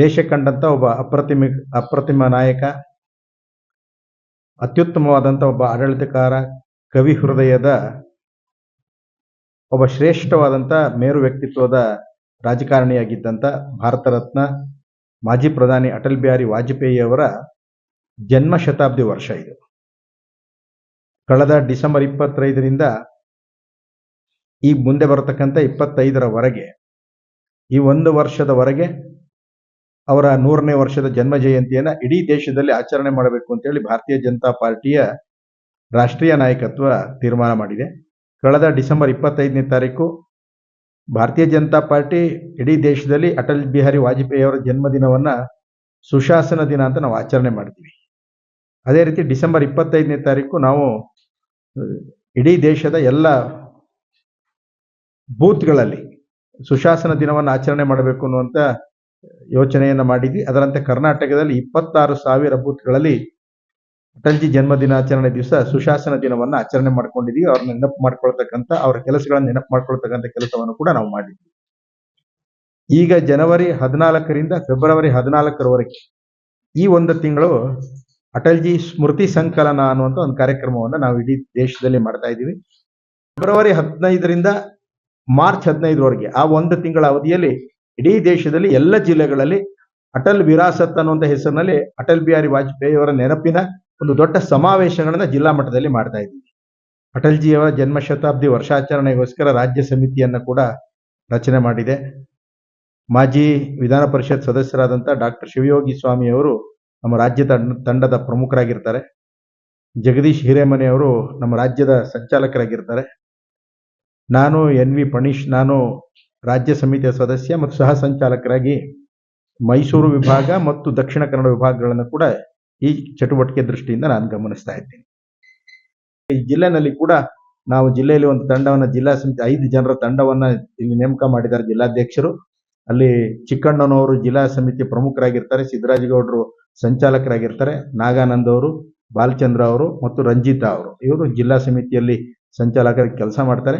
ದೇಶ ಕಂಡಂಥ ಒಬ್ಬ ಅಪ್ರತಿಮ ಅಪ್ರತಿಮ ನಾಯಕ ಅತ್ಯುತ್ತಮವಾದಂಥ ಒಬ್ಬ ಆಡಳಿತಕಾರ, ಕವಿ ಹೃದಯದ ಒಬ್ಬ ಶ್ರೇಷ್ಠವಾದಂಥ ಮೇರು ವ್ಯಕ್ತಿತ್ವದ ರಾಜಕಾರಣಿಯಾಗಿದ್ದಂಥ ಭಾರತ ರತ್ನ ಮಾಜಿ ಪ್ರಧಾನಿ ಅಟಲ್ ಬಿಹಾರಿ ವಾಜಪೇಯಿ ಅವರ ಜನ್ಮ ಶತಾಬ್ದಿ ವರ್ಷ ಇದು. ಕಳೆದ ಡಿಸೆಂಬರ್ ಇಪ್ಪತ್ತೈದರಿಂದ ಈ ಮುಂದೆ ಬರತಕ್ಕಂಥ ಇಪ್ಪತ್ತೈದರವರೆಗೆ, ಈ ಒಂದು ವರ್ಷದವರೆಗೆ ಅವರ ನೂರನೇ ವರ್ಷದ ಜನ್ಮ ಜಯಂತಿಯನ್ನ ಇಡೀ ದೇಶದಲ್ಲಿ ಆಚರಣೆ ಮಾಡಬೇಕು ಅಂತೇಳಿ ಭಾರತೀಯ ಜನತಾ ಪಾರ್ಟಿಯ ರಾಷ್ಟ್ರೀಯ ನಾಯಕತ್ವ ತೀರ್ಮಾನ ಮಾಡಿದೆ. ಕಳೆದ ಡಿಸೆಂಬರ್ ಇಪ್ಪತ್ತೈದನೇ ತಾರೀಕು ಭಾರತೀಯ ಜನತಾ ಪಾರ್ಟಿ ಇಡೀ ದೇಶದಲ್ಲಿ ಅಟಲ್ ಬಿಹಾರಿ ವಾಜಪೇಯಿ ಅವರ ಜನ್ಮದಿನವನ್ನ ಸುಶಾಸನ ದಿನ ಅಂತ ನಾವು ಆಚರಣೆ ಮಾಡ್ತೀವಿ. ಅದೇ ರೀತಿ ಡಿಸೆಂಬರ್ ಇಪ್ಪತ್ತೈದನೇ ತಾರೀಕು ನಾವು ಇಡೀ ದೇಶದ ಎಲ್ಲ ಬೂತ್ಗಳಲ್ಲಿ ಸುಶಾಸನ ದಿನವನ್ನು ಆಚರಣೆ ಮಾಡಬೇಕು ಅನ್ನುವಂತ ಯೋಚನೆಯನ್ನ ಮಾಡಿದ್ವಿ. ಅದರಂತೆ ಕರ್ನಾಟಕದಲ್ಲಿ ಇಪ್ಪತ್ತಾರು ಸಾವಿರ ಬೂತ್ಗಳಲ್ಲಿ ಅಟಲ್ಜಿ ಜನ್ಮ ದಿನಾಚರಣೆ ದಿವಸ ಸುಶಾಸನ ದಿನವನ್ನ ಆಚರಣೆ ಮಾಡ್ಕೊಂಡಿದ್ವಿ. ಅವ್ರನ್ನ ನೆನಪು ಮಾಡ್ಕೊಳ್ತಕ್ಕಂಥ, ಅವರ ಕೆಲಸಗಳನ್ನ ನೆನಪು ಮಾಡ್ಕೊಳ್ತಕ್ಕಂಥ ಕೆಲಸವನ್ನು ಕೂಡ ನಾವು ಮಾಡಿದ್ವಿ. ಈಗ ಜನವರಿ ಹದಿನಾಲ್ಕರಿಂದ ಫೆಬ್ರವರಿ ಹದಿನಾಲ್ಕರವರೆಗೆ ಈ ಒಂದು ತಿಂಗಳು ಅಟಲ್ಜಿ ಸ್ಮೃತಿ ಸಂಕಲನ ಅನ್ನುವಂಥ ಒಂದು ಕಾರ್ಯಕ್ರಮವನ್ನು ನಾವು ಇಡೀ ದೇಶದಲ್ಲಿ ಮಾಡ್ತಾ ಇದ್ದೀವಿ. ಫೆಬ್ರವರಿ ಹದಿನೈದರಿಂದ ಮಾರ್ಚ್ ಹದಿನೈದರವರೆಗೆ ಆ ಒಂದು ತಿಂಗಳ ಅವಧಿಯಲ್ಲಿ ಇಡೀ ದೇಶದಲ್ಲಿ ಎಲ್ಲ ಜಿಲ್ಲೆಗಳಲ್ಲಿ ಅಟಲ್ ವಿರಾಸತ್ ಅನ್ನುವಂಥ ಹೆಸರಿನಲ್ಲಿ ಅಟಲ್ ಬಿಹಾರಿ ವಾಜಪೇಯಿ ಅವರ ನೆನಪಿನ ಒಂದು ದೊಡ್ಡ ಸಮಾವೇಶಗಳನ್ನ ಜಿಲ್ಲಾ ಮಟ್ಟದಲ್ಲಿ ಮಾಡ್ತಾ ಇದ್ದೀವಿ. ಅಟಲ್ಜಿಯವರ ಜನ್ಮ ಶತಾಬ್ದಿ ವರ್ಷಾಚರಣೆಗೋಸ್ಕರ ರಾಜ್ಯ ಸಮಿತಿಯನ್ನ ಕೂಡ ರಚನೆ ಮಾಡಿದೆ. ಮಾಜಿ ವಿಧಾನ ಪರಿಷತ್ ಸದಸ್ಯರಾದಂಥ ಡಾಕ್ಟರ್ ಶಿವಯೋಗಿ ಸ್ವಾಮಿ ಅವರು ನಮ್ಮ ರಾಜ್ಯ ತಂಡ, ತಂಡದ ಪ್ರಮುಖರಾಗಿರ್ತಾರೆ. ಜಗದೀಶ್ ಹಿರೇಮನೆ ಅವರು ನಮ್ಮ ರಾಜ್ಯದ ಸಂಚಾಲಕರಾಗಿರ್ತಾರೆ. ನಾನು ಎನ್ ವಿ ಪಣೀಶ್, ನಾನು ರಾಜ್ಯ ಸಮಿತಿಯ ಸದಸ್ಯ ಮತ್ತು ಸಹ ಸಂಚಾಲಕರಾಗಿ ಮೈಸೂರು ವಿಭಾಗ ಮತ್ತು ದಕ್ಷಿಣ ಕನ್ನಡ ವಿಭಾಗಗಳನ್ನು ಕೂಡ ಈ ಚಟುವಟಿಕೆ ದೃಷ್ಟಿಯಿಂದ ನಾನು ಗಮನಿಸ್ತಾ ಇದ್ದೀನಿ. ಈ ಜಿಲ್ಲೆನಲ್ಲಿ ಕೂಡ ನಾವು ಜಿಲ್ಲೆಯಲ್ಲಿ ಒಂದು ತಂಡವನ್ನು, ಜಿಲ್ಲಾ ಸಮಿತಿ ಐದು ಜನರ ತಂಡವನ್ನ ಇಲ್ಲಿ ನೇಮಕ ಮಾಡಿದ್ದಾರೆ ಜಿಲ್ಲಾಧ್ಯಕ್ಷರು. ಅಲ್ಲಿ ಚಿಕ್ಕಣ್ಣನವರು ಜಿಲ್ಲಾ ಸಮಿತಿ ಪ್ರಮುಖರಾಗಿರ್ತಾರೆ, ಸಿದ್ದರಾಜಗೌಡರು ಸಂಚಾಲಕರಾಗಿರ್ತಾರೆ, ನಾಗಾನಂದ್ ಅವರು, ಬಾಲಚಂದ್ರ ಅವರು ಮತ್ತು ರಂಜಿತಾ ಅವರು. ಇವರು ಜಿಲ್ಲಾ ಸಮಿತಿಯಲ್ಲಿ ಸಂಚಾಲಕರಾಗಿ ಕೆಲಸ ಮಾಡ್ತಾರೆ.